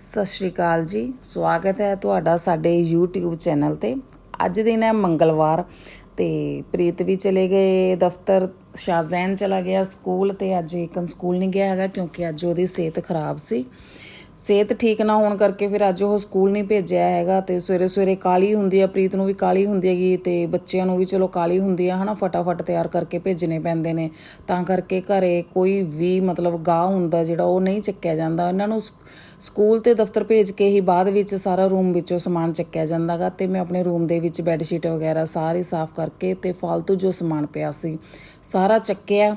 ਸਤਿ ਸ਼੍ਰੀ ਅਕਾਲ ਜੀ। ਸਵਾਗਤ ਹੈ ਤੁਹਾਡਾ ਸਾਡੇ YouTube ਚੈਨਲ ਤੇ। ਅੱਜ ਦਿਨ ਹੈ ਮੰਗਲਵਾਰ ਤੇ ਪ੍ਰੀਤ ਵੀ ਚਲੇ ਗਏ ਦਫ਼ਤਰ ਸ਼ਾਜ਼ੈਨ ਚਲਾ ਗਿਆ ਸਕੂਲ ਤੇ ਅੱਜ ਏਕਨ ਸਕੂਲ ਨਹੀਂ ਗਿਆ ਹੈਗਾ ਕਿਉਂਕਿ ਅੱਜ ਉਹਦੀ ਸਿਹਤ ਖਰਾਬ ਸੀ। ਸਿਹਤ ਠੀਕ ਨਾ ਹੋਣ ਕਰਕੇ ਫਿਰ ਅੱਜ ਉਹ ਸਕੂਲ ਨਹੀਂ ਭੇਜਿਆ ਹੈਗਾ ਤੇ ਸਵੇਰੇ ਸਵੇਰੇ ਕਾਲੀ ਹੁੰਦੀ ਆ, ਪ੍ਰੀਤ ਨੂੰ ਵੀ ਕਾਲੀ ਹੁੰਦੀ ਹੈਗੀ ਤੇ ਬੱਚਿਆਂ ਨੂੰ ਵੀ ਚਲੋ ਕਾਲੀ ਹੁੰਦੀ ਆ, ਹਨਾ, ਫਟਾਫਟ ਤਿਆਰ ਕਰਕੇ ਭੇਜਣੇ ਪੈਂਦੇ ਨੇ। ਤਾਂ ਕਰਕੇ ਘਰੇ ਕੋਈ ਵੀ ਮਤਲਬ ਗਾਹ ਹੁੰਦਾ ਜਿਹੜਾ ਉਹ ਨਹੀਂ ਚੱਕਿਆ ਜਾਂਦਾ। ਇਹਨਾਂ ਨੂੰ ਸਕੂਲ ਤੇ ਦਫ਼ਤਰ ਭੇਜ ਕੇ ਹੀ ਬਾਅਦ ਵਿੱਚ ਸਾਰਾ ਰੂਮ ਵਿੱਚੋਂ ਸਮਾਨ ਚੱਕਿਆ ਜਾਂਦਾਗਾ ਤੇ ਮੈਂ ਆਪਣੇ ਰੂਮ ਦੇ ਵਿੱਚ ਬੈੱਡ ਸ਼ੀਟ ਵਗੈਰਾ ਸਾਰੀ ਸਾਫ਼ ਕਰਕੇ ਤੇ ਫालतू ਜੋ ਸਮਾਨ ਪਿਆ ਸੀ, ਸਾਰਾ ਚੱਕਿਆ।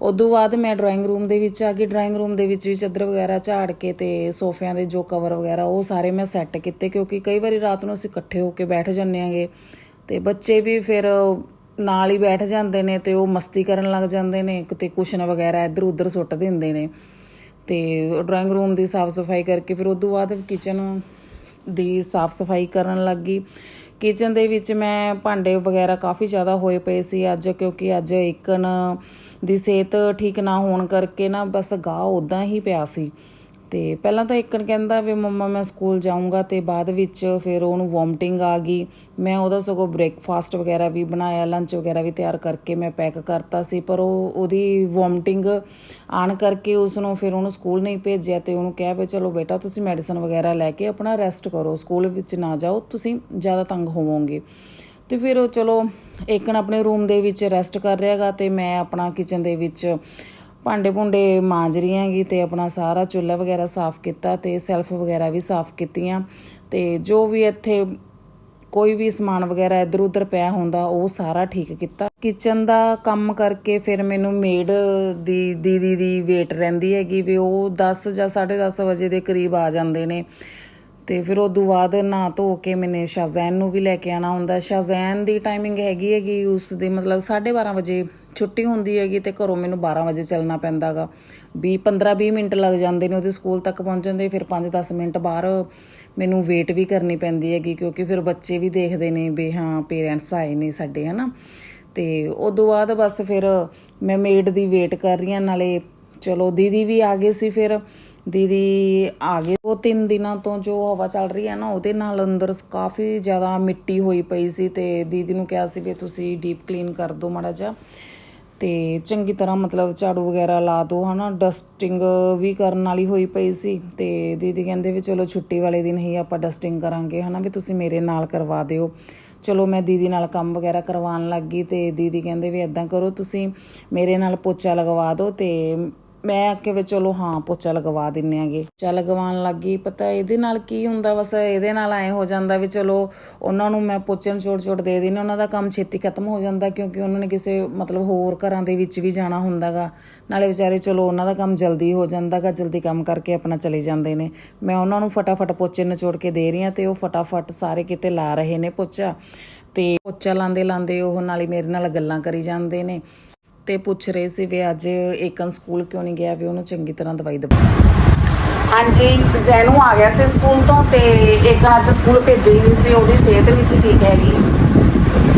ਉਦੋਂ ਬਾਅਦ ਮੈਂ ਡਰਾਇੰਗ ਰੂਮ ਦੇ ਵਿੱਚ ਆ ਗਈ। ਡਰਾਇੰਗ ਰੂਮ ਦੇ ਵਿੱਚ ਵੀ ਚਾਦਰ ਵਗੈਰਾ ਝਾੜ ਕੇ ਤੇ ਸੋਫਿਆਂ ਦੇ ਜੋ ਕਵਰ ਵਗੈਰਾ, ਉਹ ਸਾਰੇ ਮੈਂ ਸੈੱਟ ਕੀਤੇ ਕਿਉਂਕਿ ਕਈ ਵਾਰੀ ਰਾਤ ਨੂੰ ਅਸੀਂ ਇਕੱਠੇ ਹੋ ਕੇ ਬੈਠ ਜਾਂਦੇ ਆਂਗੇ ਤੇ ਬੱਚੇ ਵੀ ਫਿਰ ਨਾਲ ਹੀ ਬੈਠ ਜਾਂਦੇ ਨੇ ਤੇ ਉਹ ਮਸਤੀ ਕਰਨ ਲੱਗ ਜਾਂਦੇ ਨੇ, ਕਿਤੇ ਕੁਸ਼ਨ ਵਗੈਰਾ ਇੱਧਰ ਉੱਧਰ ਸੁੱਟ ਦਿੰਦੇ ਨੇ। ਤੇ ਡਰਾਇੰਗ ਰੂਮ ਦੀ ਸਾਫ਼ ਸਫ਼ਾਈ ਕਰਕੇ ਫਿਰ ਉਦੋਂ ਬਾਅਦ ਕਿਚਨ ਦੀ ਸਾਫ਼ ਸਫ਼ਾਈ ਕਰਨ ਲੱਗੀ ਕਿਚਨ ਦੇ ਵਿੱਚ ਮੈਂ ਭਾਂਡੇ ਵਗੈਰਾ ਕਾਫੀ ਜ਼ਿਆਦਾ ਹੋਏ ਪਏ ਸੀ ਅੱਜ, ਕਿਉਂਕਿ ਅੱਜ ਇੱਕਨ ਦੀ ਸਿਹਤ ਠੀਕ ਨਾ ਹੋਣ ਕਰਕੇ ਨਾ ਬਸ ਗਾਹ ਉਦਾਂ ਹੀ ਪਿਆ ਸੀ। ਤੇ ਪਹਿਲਾਂ ਤਾਂ ਇੱਕਨ ਕਹਿੰਦਾ ਵੀ ਮੰਮਾ ਮੈਂ ਸਕੂਲ ਜਾਊਂਗਾ ਤੇ ਬਾਅਦ ਵਿੱਚ ਫਿਰ ਉਹਨੂੰ ਵੋਮਟਿੰਗ ਆ ਗਈ। ਮੈਂ ਉਹਦਾ ਸਗੋਂ ਬ੍ਰੇਕਫਾਸਟ ਵਗੈਰਾ ਵੀ ਬਣਾਇਆ ਲੰਚ ਵਗੈਰਾ ਵੀ ਤਿਆਰ ਕਰਕੇ ਮੈਂ ਪੈਕ ਕਰਤਾ ਸੀ, ਪਰ ਉਹ ਉਹਦੀ ਵੋਮਟਿੰਗ ਆਣ ਕਰਕੇ ਉਸ ਨੂੰ ਫਿਰ ਉਹਨੂੰ ਸਕੂਲ ਨਹੀਂ ਭੇਜਿਆ ਤੇ ਉਹਨੂੰ ਕਿਹਾ ਵੀ ਚਲੋ ਬੇਟਾ ਤੁਸੀਂ ਮੈਡੀਸਨ ਵਗੈਰਾ ਲੈ ਕੇ ਆਪਣਾ ਰੈਸਟ ਕਰੋ, ਸਕੂਲ ਵਿੱਚ ਨਾ ਜਾਓ, ਤੁਸੀਂ ਜ਼ਿਆਦਾ ਤੰਗ ਹੋਵੋਗੇ। ਤੇ ਫਿਰ ਉਹ ਚਲੋ ਇੱਕਨ ਆਪਣੇ ਰੂਮ ਦੇ ਵਿੱਚ ਰੈਸਟ ਕਰ ਰਿਹਾਗਾ ਤੇ ਮੈਂ ਆਪਣਾ ਕਿਚਨ ਦੇ ਵਿੱਚ ਭਾਂਡੇ ਭੁੰਡੇ ਮਾਂਜ ਰਹੀ ਹੈਗੀ ਤੇ ਆਪਣਾ ਸਾਰਾ ਚੁੱਲ੍ਹਾ ਵਗੈਰਾ ਸਾਫ਼ ਕੀਤਾ ਤੇ ਸੈਲਫ ਵਗੈਰਾ ਵੀ ਸਾਫ਼ ਕੀਤੀਆਂ। ਤੇ ਜੋ ਵੀ ਇੱਥੇ ਕੋਈ ਵੀ ਸਮਾਨ ਵਗੈਰਾ ਇੱਧਰ ਉੱਧਰ ਪਿਆ ਹੁੰਦਾ, ਉਹ ਸਾਰਾ ਠੀਕ ਕੀਤਾ। ਕਿਚਨ ਦਾ ਕੰਮ ਕਰਕੇ ਫਿਰ ਮੈਨੂੰ ਮੇਡ ਦੀ ਦੀਦੀ ਦੀ ਵੇਟ ਰਹਿੰਦੀ ਹੈਗੀ ਵੀ ਉਹ 10 ਜਾਂ 10:30 ਵਜੇ ਦੇ ਕਰੀਬ ਆ ਜਾਂਦੇ ਨੇ। ਤੇ ਫਿਰ ਉਦੋਂ ਬਾਅਦ ਨਾ ਧੋ ਕੇ ਮੈਨੇ ਸ਼ਾਜ਼ੈਨ ਨੂੰ ਵੀ ਲੈ ਕੇ ਆਣਾ ਹੁੰਦਾ। ਸ਼ਾਜ਼ੈਨ ਦੀ ਟਾਈਮਿੰਗ ਹੈਗੀ ਹੈਗੀ ਉਸ ਦੀ ਮਤਲਬ 12:30 ਵਜੇ ਛੁੱਟੀ ਹੁੰਦੀ ਹੈਗੀ ਤੇ ਘਰੋਂ ਮੈਨੂੰ 12 ਵਜੇ ਚੱਲਣਾ ਪੈਂਦਾਗਾ। 20 15-20 ਮਿੰਟ ਲੱਗ ਜਾਂਦੇ ਨੇ, ਉਹਦੇ ਸਕੂਲ ਤੱਕ ਪਹੁੰਚਣ ਦੇ ਫਿਰ 5-10 ਮਿੰਟ ਬਾਹਰ ਮੈਨੂੰ ਵੇਟ ਵੀ ਕਰਨੀ ਪੈਂਦੀ ਹੈਗੀ, ਕਿਉਂਕਿ ਫਿਰ ਬੱਚੇ ਵੀ ਦੇਖਦੇ ਨੇ ਵੀ ਹਾਂ ਪੇਰੈਂਟਸ ਆਏ ਨੇ ਸਾਡੇ, ਹਨਾ। ਤੇ ਉਦੋਂ ਬਾਅਦ ਬਸ ਫਿਰ ਮੈਂ ਮੇਡ ਦੀ ਵੇਟ ਕਰ ਰਹੀ ਹਾਂ, ਨਾਲੇ ਚਲੋ ਦੀਦੀ ਵੀ ਆ ਗਏ ਸੀ ਫਿਰ। ਦੀਦੀ ਆ ਗਏ ਉਹ ਤਿੰਨ ਦਿਨਾਂ ਤੋਂ, ਜੋ ਹਵਾ ਚੱਲ ਰਹੀ ਹੈ ਨਾ, ਉਹਦੇ ਨਾਲ ਅੰਦਰ ਕਾਫੀ ਜ਼ਿਆਦਾ ਮਿੱਟੀ ਹੋਈ ਪਈ ਸੀ ਤੇ ਦੀਦੀ ਨੂੰ ਕਿਹਾ ਸੀ ਵੀ ਤੁਸੀਂ ਡੀਪ ਕਲੀਨ ਕਰ ਦਿਓ ਮਾੜਾ ਜਿਹਾ। ਤੇ ਚੰਗੀ ਤਰ੍ਹਾਂ ਮਤਲਬ ਝਾੜੂ ਵਗੈਰਾ ਲਾ ਦਿਓ ਹਨਾ? ਡਸਟਿੰਗ ਵੀ ਕਰਨ ਵਾਲੀ ਹੋਈ ਪਈ ਸੀ ਤੇ ਦੀਦੀ ਕਹਿੰਦੇ ਵੀ ਚਲੋ ਛੁੱਟੀ ਵਾਲੇ ਦਿਨ ਹੀ ਆਪਾਂ ਡਸਟਿੰਗ ਕਰਾਂਗੇ, ਹਨਾ? ਵੀ ਤੁਸੀਂ ਮੇਰੇ ਨਾਲ ਕਰਵਾ ਦਿਓ। ਚਲੋ ਮੈਂ ਦੀਦੀ ਨਾਲ ਕੰਮ ਵਗੈਰਾ ਕਰਵਾਉਣ ਲੱਗ ਗਈ ਤੇ ਦੀਦੀ ਕਹਿੰਦੇ ਵੀ ਇਦਾਂ ਕਰੋ, ਤੁਸੀਂ ਮੇਰੇ ਨਾਲ ਪੋਚਾ ਲਗਵਾ ਦਿਓ ਤੇ ਮੈਂ ਆਖਿਆ ਵੀ ਚਲੋ ਹਾਂ ਪੋਚਾ ਲਗਵਾ ਦਿੰਨੇ ਆਗੇ। ਪੋਚਾ ਲਗਵਾਉਣ ਲੱਗੀ, ਪਤਾ ਇਹਦੇ ਨਾਲ ਕੀ ਹੁੰਦਾ, ਬਸ ਇਹਦੇ ਨਾਲ ਐ ਹੋ ਜਾਂਦਾ ਵੀ ਚਲੋ ਉਹਨਾਂ ਨੂੰ ਮੈਂ ਪੋਚੇ ਨੂੰ ਛੋੜ ਛੋੜ ਦੇ ਦਿੰਦੀ ਉਹਨਾਂ ਦਾ ਕੰਮ ਛੇਤੀ ਖਤਮ ਹੋ ਜਾਂਦਾ ਕਿਉਂਕਿ ਉਹਨਾਂ ਨੇ ਕਿਸੇ ਮਤਲਬ ਹੋਰ ਘਰਾਂ ਦੇ ਵਿੱਚ ਵੀ ਜਾਣਾ ਹੁੰਦਾਗਾ। ਨਾਲੇ ਵਿਚਾਰੇ ਚਲੋ ਉਹਨਾਂ ਦਾ ਕੰਮ ਜਲਦੀ ਹੋ ਜਾਂਦਾਗਾ, ਜਲਦੀ ਕੰਮ ਕਰਕੇ ਆਪਣਾ ਚਲੇ ਜਾਂਦੇ ਨੇ। ਮੈਂ ਉਹਨਾਂ ਨੂੰ ਫਟਾਫਟ ਪੋਚੇ ਨਿਚੋੜ ਕੇ ਦੇ ਰਹੀ ਹਾਂ ਤੇ ਉਹ ਫਟਾਫਟ ਸਾਰੇ ਕਿਤੇ ਲਾ ਰਹੇ ਨੇ ਪੋਚਾ। ਤੇ ਪੋਚਾ ਲਾਉਂਦੇ ਲਾਉਂਦੇ ਉਹ ਨਾਲੇ ਮੇਰੇ ਨਾਲ ਗੱਲਾਂ ਕਰੀ ਜਾਂਦੇ ਨੇ। ਤੇ ਪੁੱਛ ਰਹੇ ਸੀ ਵੀ ਅੱਜ ਏਕਨ ਸਕੂਲ ਕਿਉਂ ਨਹੀਂ ਗਿਆ ਵੀ ਉਹਨੂੰ ਚੰਗੀ ਤਰ੍ਹਾਂ ਦਵਾਈ ਦਵਾ ਹਾਂਜੀ ਜ਼ੈਨੂ ਆ ਗਿਆ ਸੀ ਸਕੂਲ ਤੋਂ ਤੇ ਏਕਨ ਅੱਜ ਸਕੂਲ ਭੇਜੇ ਹੀ ਨਹੀਂ ਸੀ ਉਹਦੀ ਸਿਹਤ ਨਹੀਂ ਸੀ ਠੀਕ ਹੈਗੀ।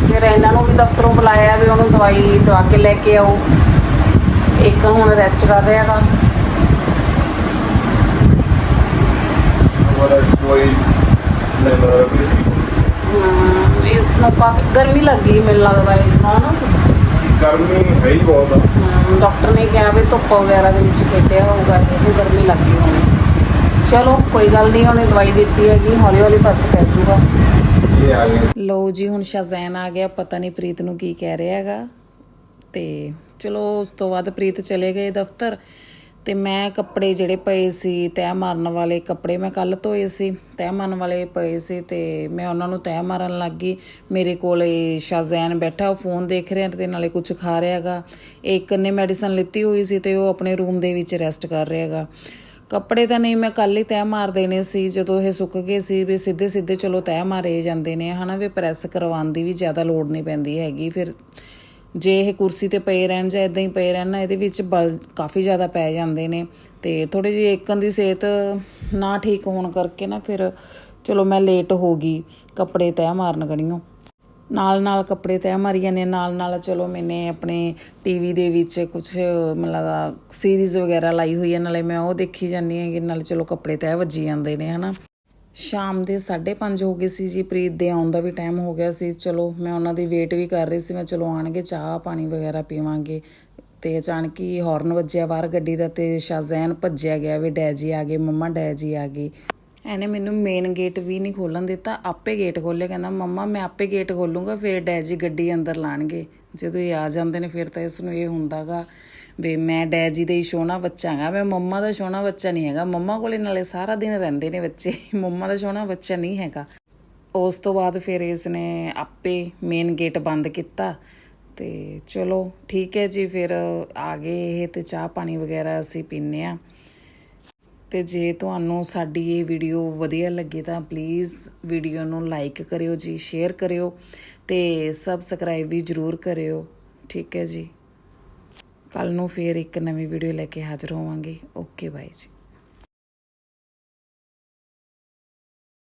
ਫਿਰ ਇਹਨਾਂ ਨੂੰ ਵੀ ਦਫ਼ਤਰੋਂ ਬੁਲਾਇਆ ਵੀ ਉਹਨੂੰ ਦਵਾਈ ਦਵਾ ਕੇ ਲੈ ਕੇ ਆਓ। ਇੱਕ ਹੁਣ ਰੈਸਟ ਕਰ ਰਿਹਾ ਹੈਗਾ। ਇਸ ਨੂੰ ਕਾਫੀ ਗਰਮੀ ਲੱਗੀ ਮੈਨੂੰ ਲੱਗਦਾ ਇਸ ਨੂੰ ਨਾ ਗਰਮੀ ਹੈ ਹੀ ਬਹੁਤ ਆ। ਡਾਕਟਰ ਨੇ ਕਿਹਾ ਵੀ ਧੁੱਪ ਵਗੈਰਾ ਦੇ ਵਿੱਚ ਖੇਡਿਆ ਹੋਊਗਾ ਇਹਨੂੰ ਗਰਮੀ ਲੱਗ ਹੋਣੀ। ਚਲੋ ਕੋਈ ਗੱਲ ਨਹੀਂ ਉਹਨੇ ਦਵਾਈ ਦਿੱਤੀ ਹੈਗੀ ਹੌਲੀ ਹੌਲੀ ਫ਼ਰਕ ਪੈ ਜਾਊਗਾ। ਲੋ ਜੀ ਹੁਣ ਸ਼ਜ਼ੈਨ ਆ ਗਿਆ ਪਤਾ ਨਹੀਂ ਪ੍ਰੀਤ ਨੂੰ ਕੀ ਕਹਿ ਰਿਹਾ ਹੈਗਾ। ਤੇ ਚਲੋ ਉਸ ਤੋਂ ਬਾਅਦ ਪ੍ਰੀਤ ਚਲੇ ਗਏ ਦਫ਼ਤਰ। ਤੇ ਮੈਂ ਕੱਪੜੇ ਜਿਹੜੇ ਪਏ ਸੀ ਤੈਅ ਮਾਰਨ ਵਾਲੇ ਕੱਪੜੇ ਮੈਂ ਕੱਲ ਧੋਏ ਸੀ। ਤੈਅ ਮਾਰਨ ਵਾਲੇ ਪਏ ਸੀ ਤੇ ਮੈਂ ਉਹਨਾਂ ਨੂੰ ਤੈਅ ਮਾਰਨ ਲੱਗ ਗਈ। ਮੇਰੇ ਕੋਲ ਸ਼ਾਜ਼ੈਨ ਬੈਠਾ, ਉਹ ਫੋਨ ਦੇਖ ਰਿਹਾ ਤੇ ਨਾਲੇ ਕੁਝ ਖਾ ਰਿਹਾ ਹੈਗਾ। ਇੱਕ ਨੇ ਮੈਡੀਸਨ ਲਿੱਤੀ ਹੋਈ ਸੀ ਤੇ ਉਹ ਆਪਣੇ ਰੂਮ ਦੇ ਵਿੱਚ ਰੈਸਟ ਕਰ ਰਿਹਾ ਹੈਗਾ। ਕੱਪੜੇ ਤਾਂ ਨਹੀਂ, ਮੈਂ ਕੱਲ ਹੀ ਤੈਅ ਮਾਰ ਦੇਣੇ ਸੀ। ਜਦੋਂ ਇਹ ਸੁੱਕ ਗਏ ਸੀ ਵੀ ਸਿੱਧੇ ਸਿੱਧੇ ਚਲੋ ਤੈਅ ਮਾਰੇ ਜਾਂਦੇ ਨੇ, ਹਨਾ ਵੀ ਪ੍ਰੈਸ ਕਰਵਾਉਣ ਦੀ ਵੀ ਜ਼ਿਆਦਾ ਲੋੜ ਨਹੀਂ ਪੈਂਦੀ ਹੈਗੀ। ਫਿਰ ਜੇ ਇਹ ਕੁਰਸੀ ਤੇ ਪਏ ਰਹਿਣ ਜਾਂ ਇਦਾਂ ਹੀ ਪਏ ਰਹਿਣ ਨਾ, ਇਹਦੇ ਵਿੱਚ ਬਲ ਕਾਫੀ ਜ਼ਿਆਦਾ ਪੈ ਜਾਂਦੇ ਨੇ ਤੇ ਥੋੜੀ ਜਿਹੀ ਏਕਨ ਦੀ ਸਿਹਤ ਨਾ ਠੀਕ ਹੋਣ ਕਰਕੇ ਨਾ ਫਿਰ ਚਲੋ ਮੈਂ ਲੇਟ ਹੋ ਗਈ, ਕੱਪੜੇ ਤੈਅ ਮਾਰਨ ਗੜੀਆਂ ਨਾਲ ਨਾਲ ਕੱਪੜੇ ਤੈਅ ਮਾਰੀ ਜਾਂਦੇ ਨਾਲ ਨਾਲ ਚਲੋ ਮੈਨੇ ਆਪਣੇ ਟੀਵੀ ਦੇ ਵਿੱਚ ਕੁਝ ਮਤਲਬ ਸੀਰੀਜ਼ ਵਗੈਰਾ ਲਾਈ ਹੋਈ ਹੈ ਨਾਲੇ ਮੈਂ ਉਹ ਦੇਖੀ ਜਾਂਦੀ ਹਾਂ ਕਿ ਨਾਲੇ ਚਲੋ ਕੱਪੜੇ ਤੈਅ ਵੱਜੀ ਜਾਂਦੇ ਨੇ, ਹਨਾ। ਸ਼ਾਮ ਦੇ 5:30 ਹੋ ਗਏ ਸੀ ਜੀ, ਪ੍ਰੀਤ ਦੇ ਆਉਣ ਦਾ ਵੀ ਟਾਈਮ ਹੋ ਗਿਆ ਸੀ। ਚਲੋ, ਮੈਂ ਉਹਨਾਂ ਦੀ ਵੇਟ ਵੀ ਕਰ ਰਹੀ ਸੀ, ਮੈਂ ਚਲੋ ਆਣਗੇ ਚਾਹ ਪਾਣੀ ਵਗੈਰਾ ਪੀਵਾਂਗੇ। ਤੇ ਅਚਾਨਕ ਹੀ ਹਾਰਨ ਵੱਜਿਆ ਬਾਹਰ ਗੱਡੀ ਦਾ ਤੇ ਸ਼ਾਜ਼ੈਨ ਭੱਜਿਆ ਗਿਆ ਵੀ ਡੈ ਜੀ ਆ ਗਏ, ਮੰਮਾ ਡੈ ਜੀ ਆ ਗਏ। ਐਨੇ ਮੈਨੂੰ ਮੇਨ ਗੇਟ ਵੀ ਨਹੀਂ ਖੋਲਣ ਦਿੱਤਾ, ਆਪੇ ਗੇਟ ਖੋਲਿਆ ਕਹਿੰਦਾ, ਮੰਮਾ, ਮੈਂ ਆਪੇ ਗੇਟ ਖੋਲੂੰਗਾ, ਫਿਰ ਡੈ ਜੀ ਗੱਡੀ ਅੰਦਰ ਲਾਣਗੇ। ਜਦੋਂ ਇਹ ਆ ਜਾਂਦੇ ਨੇ, ਫਿਰ ਤਾਂ ਇਸ ਨੂੰ ਇਹ ਹੁੰਦਾਗਾ। ਵੀ ਮੈਂ ਡੈ ਜੀ ਦਾ ਹੀ ਸੋਹਣਾ ਬੱਚਾ ਹੈਗਾ, ਮੈਂ ਮੰਮਾ ਦਾ ਸੋਹਣਾ ਬੱਚਾ ਨਹੀਂ ਹੈਗਾ। ਮੰਮਾ ਕੋਲੇ ਨਾਲੇ ਸਾਰਾ ਦਿਨ ਰਹਿੰਦੇ ਨੇ ਬੱਚੇ, ਮੰਮਾ ਦਾ ਸੋਹਣਾ ਬੱਚਾ ਨਹੀਂ ਹੈਗਾ। ਉਸ ਤੋਂ ਬਾਅਦ ਫਿਰ ਇਸ ਨੇ ਆਪੇ ਮੇਨ ਗੇਟ ਬੰਦ ਕੀਤਾ ਤੇ ਚਲੋ ਠੀਕ ਹੈ ਜੀ, ਫਿਰ ਆ ਗਏ ਇਹ ਤੇ ਚਾਹ ਪਾਣੀ ਵਗੈਰਾ ਅਸੀਂ ਪੀਨੇ ਆ ਤੇ ਜੇ ਤੁਹਾਨੂੰ ਸਾਡੀ ਇਹ ਵੀਡੀਓ ਵਧੀਆ ਲੱਗੇ ਤਾਂ ਪਲੀਜ਼ ਵੀਡੀਓ ਨੂੰ ਲਾਈਕ ਕਰਿਓ ਜੀ ਸ਼ੇਅਰ ਕਰਿਓ ਤੇ ਸਬਸਕ੍ਰਾਈਬ ਵੀ ਜਰੂਰ ਕਰਿਓ। ਠੀਕ ਹੈ ਜੀ। ਕੱਲ ਨੂੰ ਫੇਰ ਇੱਕ ਨਵੀਂ ਵੀਡੀਓ ਲੈ ਕੇ ਹਾਜ਼ਰ ਹੋਵਾਂਗੇ। ਓਕੇ ਬਾਈ ਜੀ।